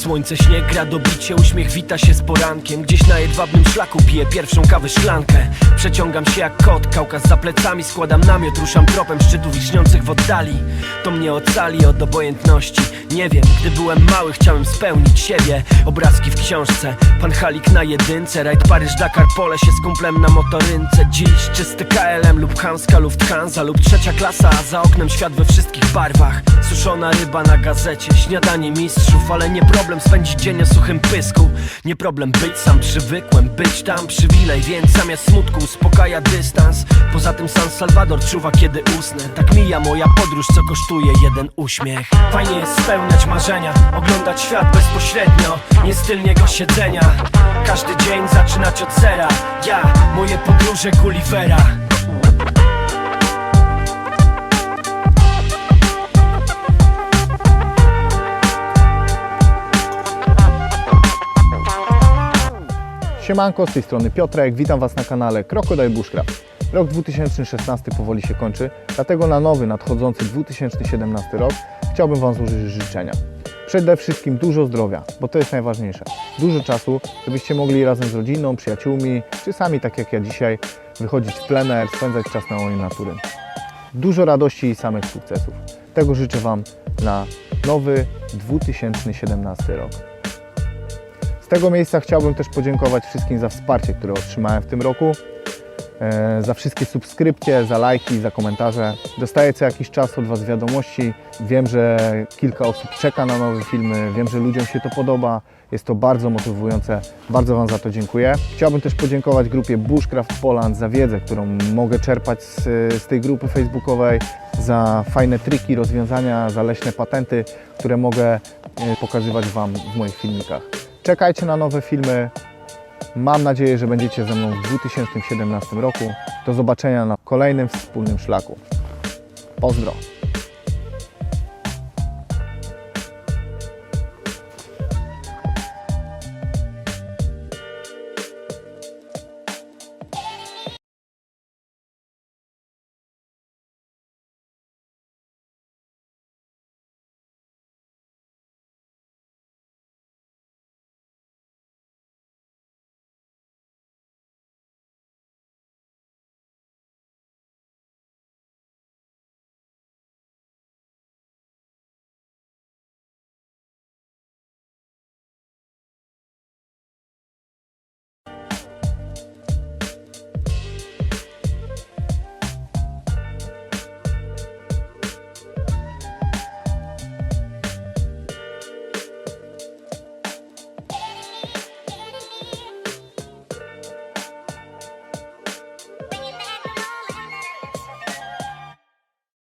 Słońce śnieg gra do bicie, uśmiech wita się z porankiem. Gdzieś na jedwabnym szlaku piję pierwszą kawę szklankę. Przeciągam się jak kot, Kaukaz za plecami Składam namiot, ruszam tropem szczytów wiśniących w oddali To mnie ocali od obojętności. Nie wiem, gdy byłem mały chciałem spełnić siebie. Obrazki w książce, pan Halik na jedynce. Rajd Paryż-Dakar, pole się z kumplem na motorynce. Dziś czysty KLM lub Hanska Lufthansa Lub trzecia klasa, a za oknem świat we wszystkich barwach. Suszona ryba na gazecie, śniadanie mistrzów. Ale nie problem spędzić dzień o suchym pysku. Nie problem być sam, przywykłem być tam przywilej. Więc zamiast smutku uspokaja dystans. Poza tym San Salvador czuwa kiedy usnę. Tak mija moja podróż, co kosztuje jeden uśmiech. Fajnie jest spełniać marzenia, oglądać świat bezpośrednio Nie niego siedzenia. Każdy dzień zaczynać od zera. Ja, moje podróże Gullivera Siemanko, z tej strony Piotrek, witam Was na kanale Crocodile Bushcraft. Rok 2016 powoli się kończy, dlatego na nowy, nadchodzący 2017 rok chciałbym Wam złożyć życzenia. Przede wszystkim dużo zdrowia, bo to jest najważniejsze. Dużo czasu, żebyście mogli razem z rodziną, przyjaciółmi, czy sami tak jak ja dzisiaj, wychodzić w plener, spędzać czas na łonie natury. Dużo radości i samych sukcesów. Tego życzę Wam na nowy 2017 rok. Z tego miejsca chciałbym też podziękować wszystkim za wsparcie, które otrzymałem w tym roku. E, Za wszystkie subskrypcje, za lajki, za komentarze. Dostaję co jakiś czas od Was wiadomości. Wiem, że kilka osób czeka na nowe filmy, wiem, że ludziom się to podoba. Jest to bardzo motywujące. Bardzo Wam za to dziękuję. Chciałbym też podziękować grupie Bushcraft Poland za wiedzę, którą mogę czerpać z, z tej grupy facebookowej, za fajne triki, rozwiązania, za leśne patenty, które mogę e, pokazywać Wam w moich filmikach. Czekajcie na nowe filmy. Mam nadzieję, że będziecie ze mną w 2017 roku. Do zobaczenia na kolejnym wspólnym szlaku. Pozdro!